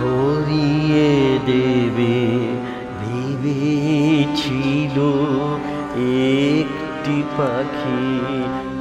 ভরিয়ে দেবে, ভেবেছিল একটি পাখি।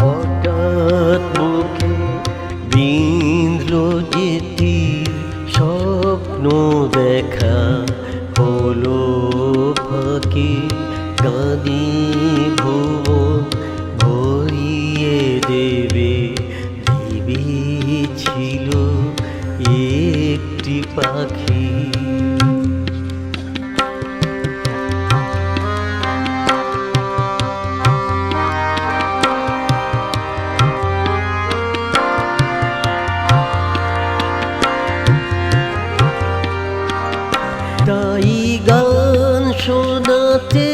হঠাৎ মুখে বিঁধল যেটি স্বপ্ন দেখা হলো ফাঁকি। গানি ভুবন ভরিয়ে দেবে পাখি। তাই গান শোনাতে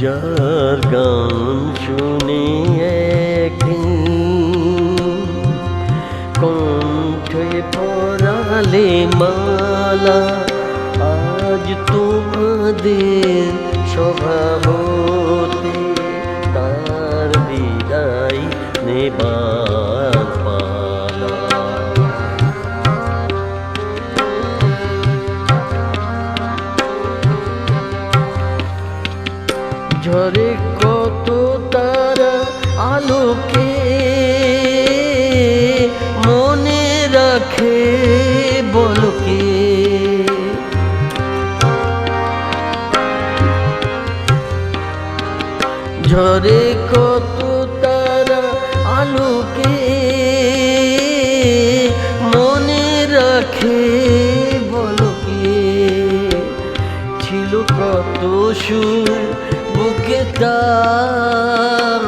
যার গান শুনে কণ্ঠে পড়ালে মালা আজ তোমাদের স্বভাবতে ঝরে কত তারা আলোকে মনে রাখে বলকে। ঝরে কত তারা আলোকে মনে রাখে বলকে। ছিল কত সুর তার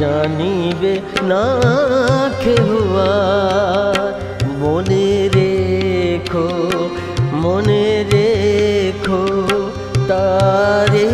জানিবে না খেহুয়া। মনে রেখো মনে রেখো তারে